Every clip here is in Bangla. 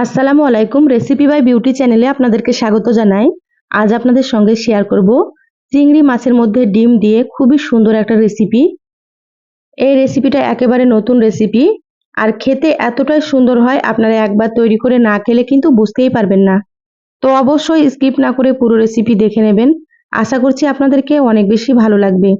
আসসালামু আলাইকুম রেসিপি বাই বিউটি চ্যানেলে আপনাদেরকে স্বাগত জানাই। আজ আপনাদের সঙ্গে শেয়ার করব চিংড়ি মাছের মধ্যে ডিম দিয়ে খুবই সুন্দর একটা রেসিপি এই রেসিপিটা একেবারে নতুন রেসিপি আর খেতে এতটাই সুন্দর হয়, আপনারা একবার তৈরি করে না খেলে কিন্তু বুঝতেই পারবেন না। তো অবশ্যই স্কিপ না করে পুরো রেসিপি দেখে নেবেন। আশা করছি আপনাদেরকে অনেক বেশি ভালো লাগবে।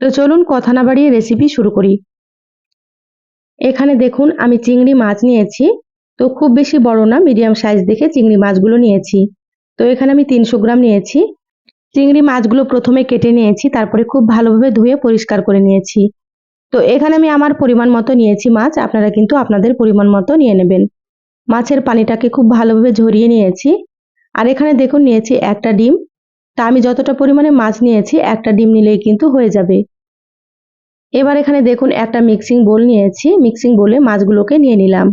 তো চলুন কথা না বাড়িয়ে রেসিপি শুরু করি। এখানে দেখুন, আমি চিংড়ি মাছ নিয়েছি। তো খুব বেশি বড় না মিডিয়াম সাইজ দেখে চিংড়ি মাছগুলো নিয়েছি। তো এখানে আমি তিনশো গ্রাম নিয়েছি। চিংড়ি মাছগুলো প্রথমে কেটে নিয়েছি, তারপরে খুব ভালোভাবে ধুয়ে পরিষ্কার করে নিয়েছি। তো এখানে আমি আমার পরিমাণ মতো নিয়েছি মাছ, আপনারা কিন্তু আপনাদের পরিমাণ মতো নিয়ে নেবেন। মাছের পানিটাকে খুব ভালোভাবে ঝরিয়ে নিয়েছি। আর এখানে দেখুন নিয়েছি একটা ডিম। তা আমি যতটা পরিমাণে মাছ নিয়েছি, একটা ডিম নিলেই কিন্তু হয়ে যাবে। এবার এখানে দেখুন একটা মিক্সিং বোল নিয়েছি। মিক্সিং বোলে মাছগুলোকে নিয়ে নিলাম।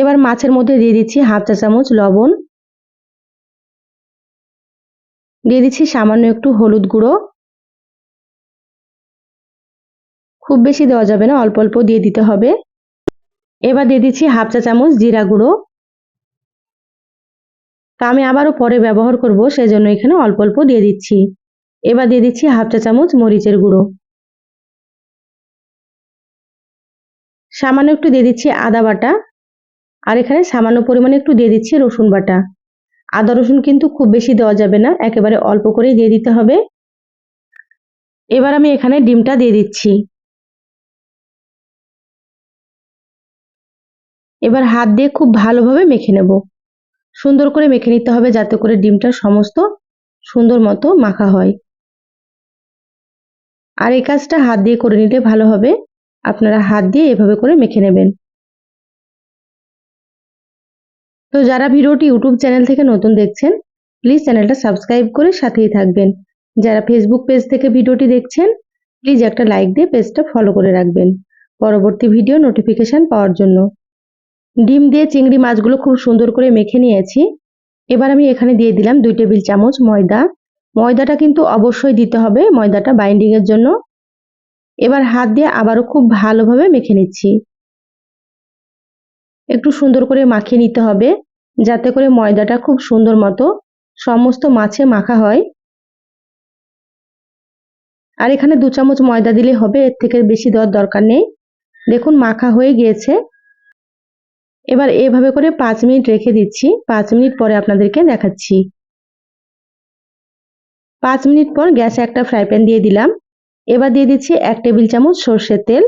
এবার মাছের মধ্যে দিয়ে দিচ্ছি হাফ চা চামচ লবণ। দিয়ে দিচ্ছি সামান্য একটু হলুদ গুঁড়ো। খুব বেশি দেওয়া যাবে না, অল্প অল্প দিয়ে দিতে হবে। এবার দিয়ে দিচ্ছি হাফ চা চামচ জিরা গুঁড়ো। তা আমি আবারও পরে ব্যবহার করব, সেজন্য এখানে অল্প অল্প দিয়ে দিচ্ছি। এবার দিয়ে দিচ্ছি হাফ চা চামচ মরিচের গুঁড়ো। সামান্য একটু দিয়ে দিচ্ছি আদা বাটা। আর এখানে সামান্য পরিমাণে একটু দিয়ে দিচ্ছি রসুন বাটা। আদা রসুন কিন্তু খুব বেশি দেওয়া যাবে না, একেবারে অল্প করেই দিয়ে দিতে হবে। এবার আমি এখানে ডিমটা দিয়ে দিচ্ছি। এবার হাত দিয়ে খুব ভালোভাবে মেখে নেব। সুন্দর করে মেখে নিতে হবে যাতে করে ডিমটা সমস্ত সুন্দর মতো মাখা হয়। আর এই কাজটা হাত দিয়ে করে নিলে ভালো হবে। আপনারা হাত দিয়ে এভাবে করে মেখে নেবেন। তো যারা ভিডিওটি ইউটিউব চ্যানেল থেকে নতুন দেখছেন প্লিজ চ্যানেলটা সাবস্ক্রাইব করে সাথেই থাকবেন। যারা ফেসবুক পেজ থেকে ভিডিওটি দেখছেন প্লিজ একটা লাইক দিয়ে পেজটা ফলো করে রাখবেন। পরবর্তী ভিডিও নোটিফিকেশান পাওয়ার জন্য। ডিম দিয়ে চিংড়ি মাছগুলো খুব সুন্দর করে মেখে নিয়েছি। এবার আমি এখানে দিয়ে দিলাম দুই টেবিল চামচ ময়দা। ময়দাটা কিন্তু অবশ্যই দিতে হবে, ময়দাটা বাইন্ডিংয়ের জন্য। এবার হাত দিয়ে আবারও খুব ভালোভাবে মেখে নিচ্ছি। একটু সুন্দর করে মাখিয়ে নিতে হবে, যাতে করে ময়দাটা খুব সুন্দর মতো সমস্ত মাছে মাখা হয়। আর এখানে দু চামচ ময়দা দিলে হবে, এর থেকে বেশি দেওয়ার দরকার নেই। দেখুন, মাখা হয়ে গিয়েছে। এবার এভাবে করে পাঁচ মিনিট রেখে দিচ্ছি। পাঁচ মিনিট পরে আপনাদেরকে দেখাচ্ছি। পাঁচ মিনিট পর গ্যাসে একটা ফ্রাই প্যান দিয়ে দিলাম। এবার দিয়ে দিচ্ছি এক টেবিল চামচ সর্ষের তেল।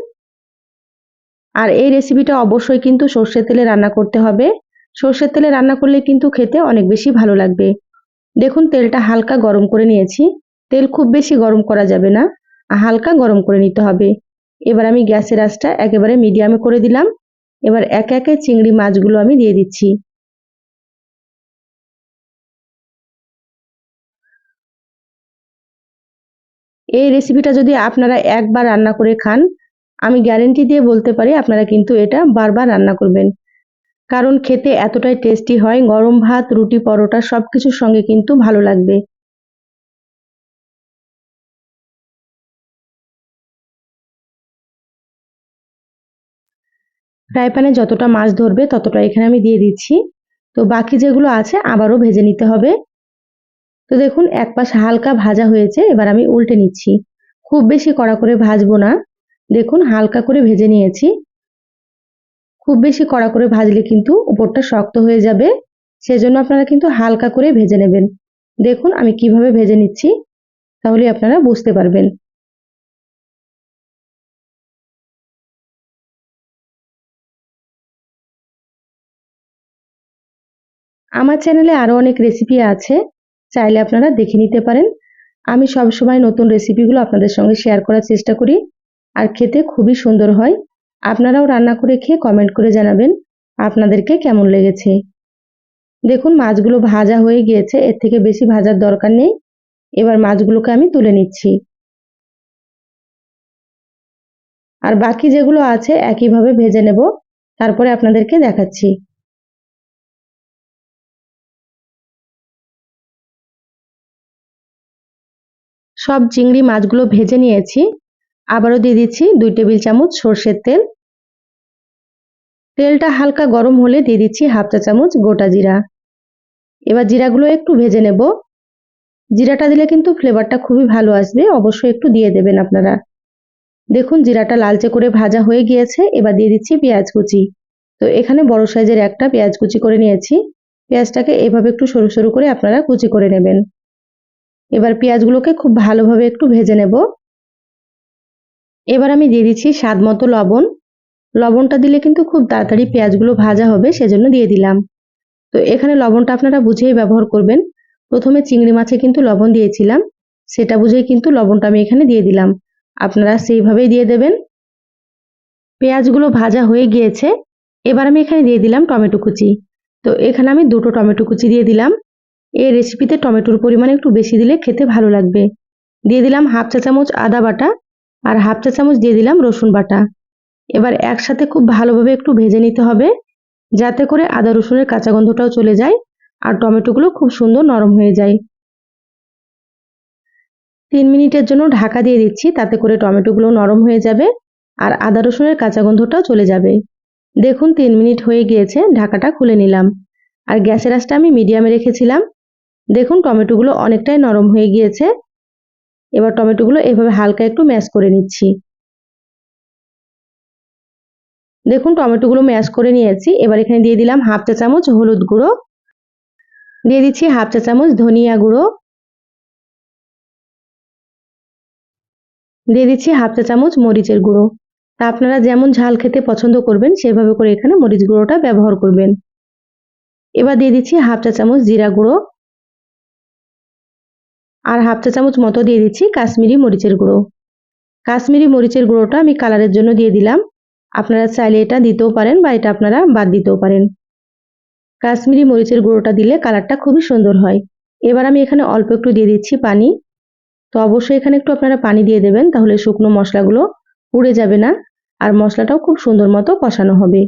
আর এই রেসিপিটা অবশ্যই কিন্তু সর্ষের তেলে রান্না করতে হবে। সর্ষের তেলে রান্না করলে কিন্তু খেতে অনেক বেশি ভালো লাগবে। দেখুন, তেলটা হালকা গরম করে নিয়েছি। তেল খুব বেশি গরম করা যাবে না। হালকা গরম করে নিতে হবে। এবার আমি গ্যাসের আঁচটা একেবারে মিডিয়ামে করে দিলাম। এবার একে একে চিংড়ি মাছগুলো আমি দিয়ে দিচ্ছি। এই রেসিপিটা যদি আপনারা একবার রান্না করে খান আমি গ্যারেন্টি দিয়ে বলতে পারি, আপনারা কিন্তু এটা বারবার রান্না করবেন। কারণ খেতে এতটাই টেস্টি হয়, গরম ভাত, রুটি, পরোটা সব কিছুর সঙ্গে কিন্তু ভালো লাগবে। ফ্রাই প্যানে যতটা মাছ ধরবে ততটা এখানে আমি দিয়ে দিচ্ছি। তো বাকি যেগুলো আছে আবারও ভেজে নিতে হবে। তো দেখুন, এক পাশ হালকা ভাজা হয়েছে, এবার আমি উল্টে নিচ্ছি। খুব বেশি কড়া করে ভাজবো না। দেখুন, হালকা করে ভেজে নিয়েছি। খুব বেশি কড়া করে ভাজলে কিন্তু উপরটা শক্ত হয়ে যাবে। সেজন্য আপনারা কিন্তু হালকা করে ভেজে নেবেন। দেখুন, আমি কীভাবে ভেজে নিচ্ছি, তাহলে আপনারা বুঝতে পারবেন। আমার চ্যানেলে আরও অনেক রেসিপি আছে, চাইলে আপনারা দেখে নিতে পারেন। আমি সব সময় নতুন রেসিপিগুলো আপনাদের সঙ্গে শেয়ার করার চেষ্টা করি। আর খেতে খুবই সুন্দর হয়। আপনারাও রান্না করে খেয়ে কমেন্ট করে জানাবেন আপনাদেরকে কেমন লেগেছে। দেখুন, মাছগুলো ভাজা হয়ে গিয়েছে, এর থেকে বেশি ভাজার দরকার নেই। এবার মাছগুলোকে আমি তুলে নিচ্ছি। আর বাকি যেগুলো আছে, একইভাবে ভেজে নেব। তারপরে আপনাদেরকে দেখাচ্ছি। সব চিংড়ি মাছগুলো ভেজে নিয়েছি। আবারও দিয়ে দিচ্ছি দুই টেবিল চামচ সর্ষের তেল। তেলটা হালকা গরম হলে দিয়ে দিচ্ছি হাফ চা চামচ গোটা জিরা। এবার জিরাগুলো একটু ভেজে নেব। জিরাটা দিলে কিন্তু ফ্লেভারটা খুবই ভালো আসবে, অবশ্যই একটু দিয়ে দেবেন আপনারা। দেখুন জিরাটা লালচে করে ভাজা হয়ে গিয়েছে, এবার দিয়ে দিচ্ছি পেঁয়াজ কুচি। তো এখানে বড় সাইজের একটা পেঁয়াজ কুচি করে নিয়েছি। পেঁয়াজটাকে এভাবে একটু সরু সরু করে আপনারা কুচি করে নেবেন। এবার পেঁয়াজগুলোকে খুব ভালোভাবে একটু ভেজে নেব। এবার আমি দিয়ে দিচ্ছি স্বাদ মতো লবণ। লবণটা দিলে কিন্তু খুব তাড়াতাড়ি পেঁয়াজগুলো ভাজা হবে, সেজন্য দিয়ে দিলাম। তো এখানে লবণটা আপনারা বুঝেই ব্যবহার করবেন। প্রথমে চিংড়ি মাছে কিন্তু লবণ দিয়েছিলাম, সেটা বুঝেই কিন্তু লবণটা আমি এখানে দিয়ে দিলাম। আপনারা সেইভাবেই দিয়ে দেবেন। পেঁয়াজগুলো ভাজা হয়ে গিয়েছে, এবার আমি এখানে দিয়ে দিলাম টমেটো কুচি। তো এখানে আমি দুটো টমেটো কুচি দিয়ে দিলাম। এই রেসিপিতে টমেটোর পরিমাণ একটু বেশি দিলে খেতে ভালো লাগবে। দিয়ে দিলাম হাফ চা চামচ আদা বাটা। আর হাফ চা চামচ দিয়ে দিলাম রসুন বাটা। এবার একসাথে খুব ভালোভাবে একটু ভেজে নিতে হবে, যাতে করে আদা রসুনের কাঁচা গন্ধটাও চলে যায় আর টমেটোগুলো খুব সুন্দর নরম হয়ে যায়। তিন মিনিটের জন্য ঢাকা দিয়ে দিচ্ছি, তাতে করে টমেটোগুলো নরম হয়ে যাবে আর আদা রসুনের কাঁচা গন্ধটাও চলে যাবে। দেখুন, তিন মিনিট হয়ে গিয়েছে, ঢাকাটা খুলে নিলাম। আর গ্যাসের আঁচটা আমি মিডিয়ামে রেখেছিলাম। দেখুন, টমেটোগুলো অনেকটাই নরম হয়ে গিয়েছে। এবার টমেটোগুলো এভাবে হালকা একটু ম্যাশ করে নিচ্ছি। দেখুন, টমেটোগুলো ম্যাশ করে নিয়েছি। এবার এখানে দিয়ে দিলাম হাফ চা চামচ হলুদ গুঁড়ো। দিয়ে দিচ্ছি হাফ চা চামচ ধনিয়া গুঁড়ো। দিয়ে দিচ্ছি হাফ চা চামচ মরিচের গুঁড়ো। তা আপনারা যেমন ঝাল খেতে পছন্দ করবেন, সেভাবে করে এখানে মরিচ গুঁড়োটা ব্যবহার করবেন। এবার দিয়ে দিচ্ছি হাফ চা চামচ জিরা গুঁড়ো। আর হাফ চা চামচ মতো দিয়ে দিচ্ছি কাশ্মীরি মরিচের গুঁড়ো। কাশ্মীরি মরিচের গুঁড়োটা আমি কালারের জন্য দিয়ে দিলাম। আপনারা চাইলে এটা দিতেও পারেন বা এটা আপনারা বাদ দিতেও পারেন। কাশ্মীরি মরিচের গুঁড়োটা দিলে কালারটা খুবই সুন্দর হয়। এবার আমি এখানে অল্প একটু দিয়ে দিচ্ছি পানি। তো অবশ্যই এখানে একটু আপনারা পানি দিয়ে দেবেন, তাহলে শুকনো মশলাগুলো পুড়ে যাবে না আর মশলাটাও খুব সুন্দর মতো কষানো হবে।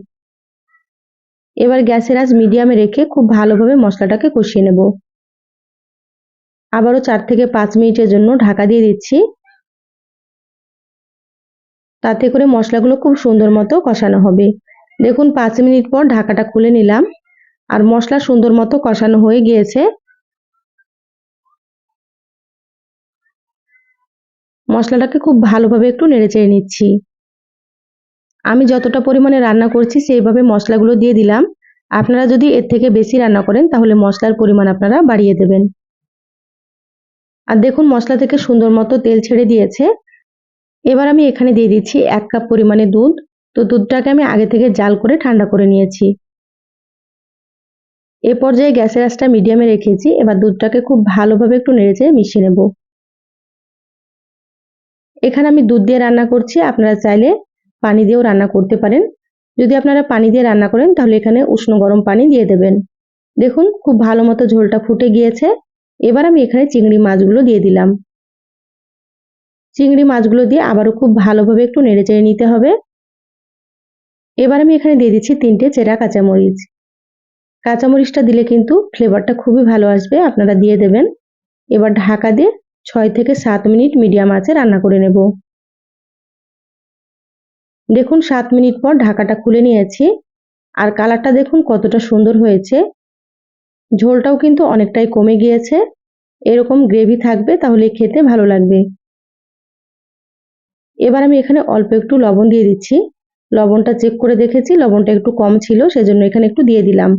এবার গ্যাসের আঁচ মিডিয়ামে রেখে খুব ভালোভাবে মশলাটাকে কষিয়ে নেব। আবারও চার থেকে পাঁচ মিনিটের জন্য ঢাকা দিয়ে দিচ্ছি। তাতে করে মশলাগুলো খুব সুন্দর মতো কষানো হবে। দেখুন, পাঁচ মিনিট পর ঢাকাটা খুলে নিলাম। আর মশলা সুন্দর মতো কষানো হয়ে গিয়েছে। মশলাটাকে খুব ভালোভাবে একটু নেড়ে চেড়ে নিচ্ছি। আমি যতটা পরিমাণে রান্না করছি, সেইভাবে মশলাগুলো দিয়ে দিলাম। আপনারা যদি এর থেকে বেশি রান্না করেন, তাহলে মশলার পরিমাণ আপনারা বাড়িয়ে দেবেন। আর দেখুন মশলা থেকে সুন্দর মতো তেল ছেড়ে দিয়েছে। এবার আমি এখানে দিয়ে দিচ্ছি এক কাপ পরিমাণে দুধ। তো দুধটাকে আমি আগে থেকে জাল করে ঠান্ডা করে নিয়েছি। এ পর্যায়ে গ্যাসের আঁচটা মিডিয়ামে রেখেছি। এবার দুধটাকে খুব ভালোভাবে একটু নেড়েচে মিশিয়ে নেব। এখানে আমি দুধ দিয়ে রান্না করছি। আপনারা চাইলে পানি দিয়েও রান্না করতে পারেন। যদি আপনারা পানি দিয়ে রান্না করেন, তাহলে এখানে উষ্ণ গরম পানি দিয়ে দেবেন। দেখুন, খুব ভালো মতো ঝোলটা ফুটে গিয়েছে। এবার আমি এখানে চিংড়ি মাছগুলো দিয়ে দিলাম। চিংড়ি মাছগুলো দিয়ে আবারও খুব ভালোভাবে একটু নেড়ে চেড়ে নিতে হবে। এবার আমি এখানে দিয়ে দিচ্ছি তিনটে চেরা কাঁচামরিচ। কাঁচামরিচটা দিলে কিন্তু ফ্লেভারটা খুবই ভালো আসবে, আপনারা দিয়ে দেবেন। এবার ঢাকা দিয়ে ছয় থেকে সাত মিনিট মিডিয়াম আঁচে রান্না করে নেব। দেখুন, সাত মিনিট পর ঢাকাটা খুলে নিয়েছি। আর কালারটা দেখুন কতটা সুন্দর হয়েছে। ঝোলটাও কিন্তু অনেকটাই কমে গিয়েছে। এরকম গ্রেভি থাকবে, তাহলে খেতে ভালো লাগবে। এবার আমি এখানে অল্প একটু লবণ দিয়ে দিচ্ছি। লবণটা চেক করে দেখেছি, লবণটা একটু কম ছিল, সেজন্য এখানে একটু দিয়ে দিলাম।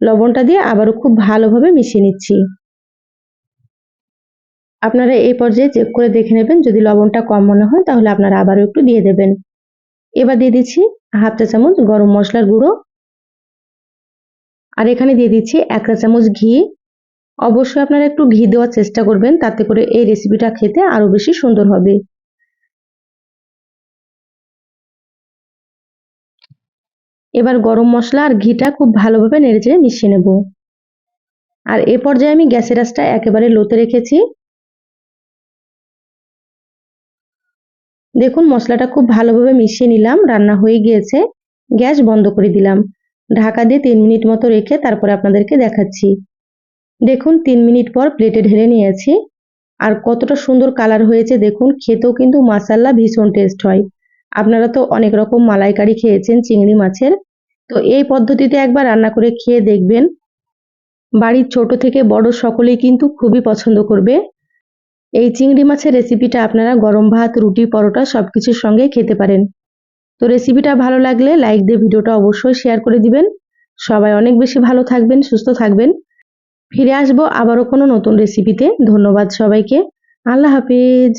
লবণটা দিয়ে আবারও খুব ভালোভাবে মিশিয়ে নিচ্ছি। আপনারা এই পর্যায়ে চেক করে দেখে নেবেন, যদি লবণটা কম মনে হয়, তাহলে আপনারা আবারও একটু দিয়ে দেবেন। এবার দিয়ে দিচ্ছি হাফ চা চামচ গরম মশলার গুঁড়ো। আর এখানে দিয়ে দিচ্ছি এক চা চামচ ঘি। অবশ্যই আপনারা একটু ঘি দেওয়ার চেষ্টা করবেন, তাতে করে এই রেসিপিটা খেতে আরও বেশি সুন্দর হবে। এবার গরম মশলা আর ঘিটা খুব ভালোভাবে নেড়েচেড়ে মিশিয়ে নেব। আর এ পর্যায়ে আমি গ্যাসের আঁচটা একেবারে লোতে রেখেছি। দেখুন, মশলাটা খুব ভালোভাবে মিশিয়ে নিলাম, রান্না হয়ে গিয়েছে। গ্যাস বন্ধ করে দিলাম। ঢাকা দিয়ে তিন মিনিট মতো রেখে তারপরে আপনাদেরকে দেখাচ্ছি। দেখুন, তিন মিনিট পর প্লেটে ঢেলে নিয়েছি। আর কতটা সুন্দর কালার হয়েছে দেখুন, খেতেও কিন্তু মাসাল্লা ভীষণ টেস্ট হয়। আপনারা তো অনেক রকম মালাইকারি খেয়েছেন, চিংড়ি মাছের। তো এই পদ্ধতিতে একবার রান্না করে খেয়ে দেখবেন। বাড়ির ছোট থেকে বড় সকলেই কিন্তু খুবই পছন্দ করবে। এই চিংড়ি মাছের রেসিপিটা আপনারা গরম ভাত, রুটি, পরোটা সব কিছুর সঙ্গে খেতে পারেন। তো রেসিপিটা ভালো লাগলে লাইক দিয়ে ভিডিওটা অবশ্যই শেয়ার করে দিবেন। সবাই অনেক বেশি ভালো থাকবেন, সুস্থ থাকবেন। ফিরে আসব আবারও কোনো নতুন রেসিপিতে ধন্যবাদ সবাইকে। আল্লাহ হাফিজ।